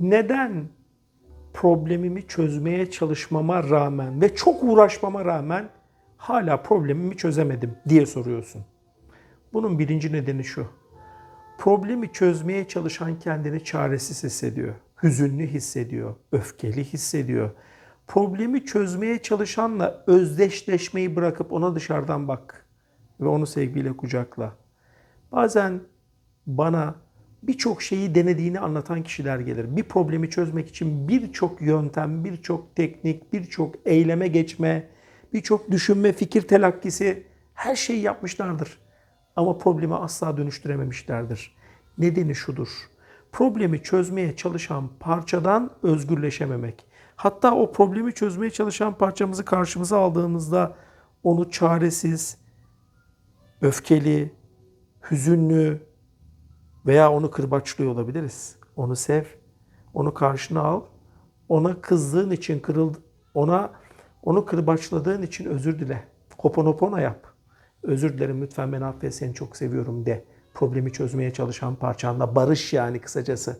neden problemimi çözmeye çalışmama rağmen ve çok uğraşmama rağmen hala problemimi çözemedim diye soruyorsun. Bunun birinci nedeni şu. Problemi çözmeye çalışan kendini çaresiz hissediyor. Hüzünlü hissediyor, öfkeli hissediyor. Problemi çözmeye çalışanla özdeşleşmeyi bırakıp ona dışarıdan bak ve onu sevgiyle kucakla. Bazen bana birçok şeyi denediğini anlatan kişiler gelir. Bir problemi çözmek için birçok yöntem, birçok teknik, birçok eyleme geçme, birçok düşünme, fikir telakkisi her şeyi yapmışlardır. Ama problemi asla dönüştürememişlerdir. Nedeni şudur. Problemi çözmeye çalışan parçadan özgürleşememek. Hatta o problemi çözmeye çalışan parçamızı karşımıza aldığımızda onu çaresiz, öfkeli, hüzünlü veya onu kırbaçlıyor olabiliriz. Onu sev, onu karşına al. Ona kızdığın için kırıl ona onu kırbaçladığın için özür dile. Hoponopono yap. Özür dilerim lütfen beni affet seni çok seviyorum de. Problemi çözmeye çalışan parçanla barış yani kısacası.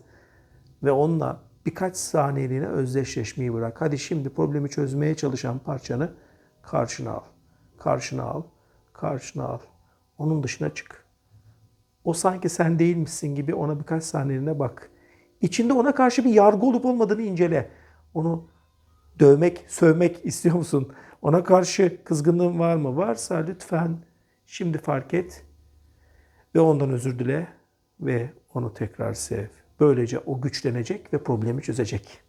Ve onunla birkaç saniyeliğine özdeşleşmeyi bırak. Hadi şimdi problemi çözmeye çalışan parçanı karşına al. Karşına al. Karşına al. Onun dışına çık. O sanki sen değilmişsin gibi ona birkaç saniyeliğine bak. İçinde ona karşı bir yargı olup olmadığını incele. Onu dövmek, sövmek istiyor musun? Ona karşı kızgınlığın var mı? Varsa lütfen şimdi fark et ve ondan özür dile ve onu tekrar sev. Böylece o güçlenecek ve problemi çözecek.